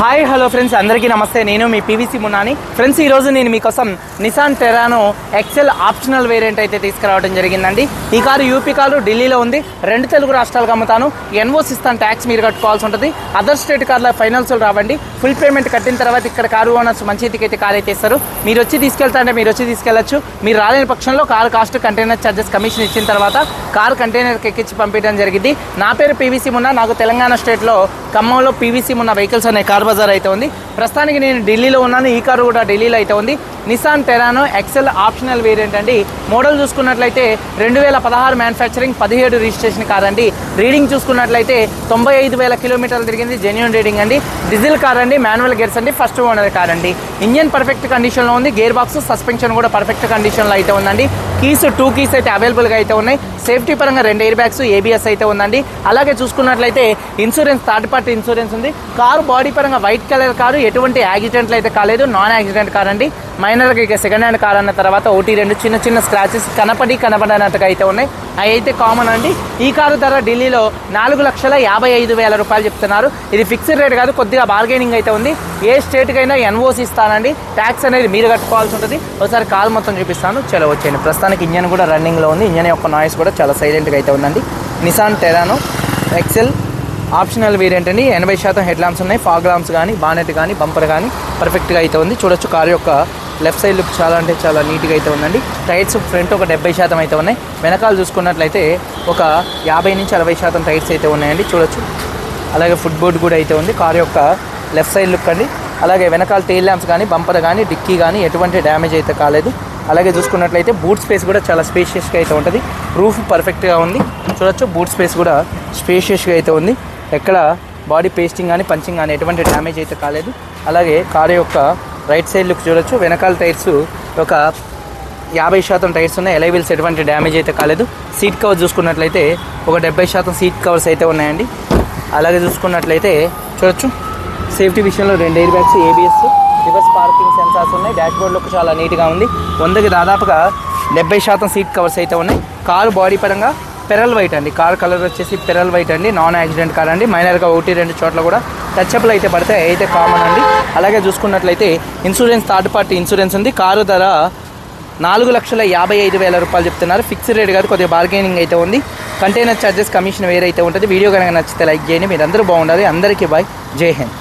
Hi hello friends అందరికీ నమస్తే. నేను మీ పీవీసీ మున్నాని ఫ్రెండ్స్ ఈరోజు నేను మీకోసం Nissan Terrano XL optional variant అయితే తీసుకురావడం జరిగిందండి. ఈ కారు యూపీ కారు ఢిల్లీలో ఉంది. రెండు తెలుగు రాష్ట్రాలకు అమ్ముతాను. ఎన్ఓస్ ఇస్తాను ట్యాక్స్ మీరు కట్టుకోవాల్సి ఉంటుంది. అదర్ స్టేట్ కార్ల ఫైనాన్స్ రావండి. ఫుల్ పేమెంట్ కట్టిన తర్వాత ఇక్కడ కారు ఓనర్స్ మంచి అయితే కారు అయితే ఇస్తారు. మీరు వచ్చి తీసుకెళ్తా అంటే మీరు వచ్చి తీసుకెళ్ళొచ్చు మీరు రాలేని పక్షంలో car cost container charges commission ఇచ్చిన తర్వాత కారు కంటైనర్కి ఎక్కించి పంపించడం జరిగింది. నా పేరు పీవీసీ మున్నా. నాకు తెలంగాణ స్టేట్లో ఖమ్మంలో పీవీసీ ఉన్న వెహికల్స్ అనే కార్ బజార్ అయితే ఉంది. ప్రస్తుతానికి నేను ఢిల్లీలో ఉన్నాను. ఈ కారు కూడా ఢిల్లీలో అయితే ఉంది. Nissan Terrano XL optional variant అండి. మోడల్ చూసుకున్నట్లయితే రెండు వేల పదహారు మ్యానుఫ్యాక్చరింగ్ పదిహేడు రిజిస్ట్రేషన్ కార్ అండి రీడింగ్ చూసుకున్నట్లయితే తొంభై ఐదు వేల కిలోమీటర్లు తిరిగింది జెన్యున్ రీడింగ్ అండి. డీజిల్ కార్ అండి మాన్యువల్ గేర్స్ అండి ఫస్ట్ ఓనర్ కార్ అండి. ఇంజన్ పర్ఫెక్ట్ కండిషన్లో ఉంది గేర్ బాక్స్ సస్పెన్షన్ కూడా పర్ఫెక్ట్ కండిషన్లో అయితే ఉందండి. కీస్ టూ కీస్ అయితే అవైలబుల్గా అయితే ఉన్నాయి. సేఫ్టీ పరంగా రెండు ఎయిర్ బ్యాగ్స్ ఏబిఎస్ అయితే ఉందండి. అలాగే చూసుకున్నట్లయితే ఇన్సూరెన్స్ థర్డ్ పార్టీ ఇన్సూరెన్స్ ఉంది. కారు బాడీ పరంగా వైట్ కలర్ కారు ఎటువంటి యాక్సిడెంట్లు అయితే కాలేదు. నాన్ యాక్సిడెంట్ కార్ అండి మైనర్గా ఇక సెకండ్ హ్యాండ్ కార్ అన్న తర్వాత ఒకటి రెండు చిన్న చిన్న స్క్రాచెస్ కనపడి కనపడనట్టుగా అయితే ఉన్నాయి. అయితే కామన్ అండి. ఈ కారు ధర ఢిల్లీలో నాలుగు లక్షల యాభై ఐదు వేల రూపాయలు చెప్తున్నారు. ఇది ఫిక్స్డ్ రేట్ కాదు కొద్దిగా బార్గెనింగ్ అయితే ఉంది. ఏ స్టేట్కైనా ఎన్ఓసి ఇస్తానండి. ట్యాక్స్ అనేది మీరు కట్టుకోవాల్సి ఉంటుంది. ఒకసారి కాల్ మొత్తం చూపిస్తాను. చలో వచ్చేయండి. ప్రస్తుతానికి ఇంజన్ కూడా రన్నింగ్లో ఉంది. ఇంజన్ యొక్క నాయిస్ కూడా చాలా సైలెంట్గా అయితే ఉందండి. Nissan Terrano XL optional variant అండి. ఎనభై శాతం హెడ్ ల్యాంప్స్ ఉన్నాయి ఫాగ్ ల్యాంప్స్ కానీ బానెట్ కానీ బంపర్ కానీ పర్ఫెక్ట్గా అయితే ఉంది. చూడొచ్చు కారు యొక్క లెఫ్ట్ సైడ్ లుక్ చాలా అంటే చాలా నీట్గా అయితే ఉందండి. టైర్స్ ఫ్రంట్ ఒక డెబ్బై శాతం అయితే ఉన్నాయి. వెనకాల చూసుకున్నట్లయితే ఒక యాభై నుంచి అరవై శాతం టైర్స్ అయితే ఉన్నాయండి. చూడొచ్చు. అలాగే ఫుట్ బోర్డ్ కూడా అయితే ఉంది. కారు యొక్క లెఫ్ట్ సైడ్ లుక్ అండి. అలాగే వెనకాల టెయిల్ ల్యాంప్స్ కానీ బంపర్ కానీ డిక్కీ కానీ ఎటువంటి డ్యామేజ్ అయితే కాలేదు. అలాగే చూసుకున్నట్లయితే బూట్ స్పేస్ కూడా చాలా స్పేషియస్గా అయితే ఉంటుంది. రూఫ్ పర్ఫెక్ట్గా ఉంది. చూడొచ్చు. బూట్ స్పేస్ కూడా స్పేషియస్గా అయితే ఉంది. ఎక్కడ బాడీ పేస్టింగ్ కానీ పంచింగ్ కానీ ఎటువంటి డ్యామేజ్ అయితే కాలేదు. అలాగే కారు యొక్క రైట్ సైడ్ లుక్ చూడొచ్చు. వెనకాల టైర్స్ ఒక యాభై శాతం టైర్స్ ఉన్నాయి. ఎలైవిల్స్ ఎటువంటి డ్యామేజ్ అయితే కాలేదు. సీట్ కవర్ చూసుకున్నట్లయితే ఒక డెబ్బై శాతం సీట్ కవర్స్ అయితే ఉన్నాయండి. అలాగే చూసుకున్నట్లయితే చూడొచ్చు. సేఫ్టీ విషయంలో రెండు airbags ABS reverse parking sensors ఉన్నాయి. డాష్ బోర్డ్ లుక్ చాలా నీట్గా ఉంది. వందకి దాదాపుగా డెబ్బై శాతం సీట్ కవర్స్ అయితే ఉన్నాయి. కారు బాడీ పరంగా పెరల్ వైట్ అండి. కార్ కలర్ వచ్చేసి పెరల్ వైట్ అండి. నాన్ యాక్సిడెంట్ కార్ అండి. మైనర్గా ఒకటి రెండు చోట్ల కూడా టచ్అప్లు అయితే పడతాయి అయితే కామన్ అండి. అలాగే చూసుకున్నట్లయితే ఇన్సూరెన్స్ థర్డ్ పార్టీ ఇన్సూరెన్స్ ఉంది. కారు ధర నాలుగు లక్షల యాభై ఐదు వేల రూపాయలు చెప్తున్నారు. ఫిక్స్డ్ రేట్ కాదు కొద్దిగా బార్గెనింగ్ అయితే ఉంది. కంటైనర్ ఛార్జెస్ కమిషన్ వేరైతే ఉంటుంది. వీడియో కనుక నచ్చితే లైక్ చేయండి. మీరు అందరూ బాగుండాలి. అందరికీ బాయ్. జై హింద్.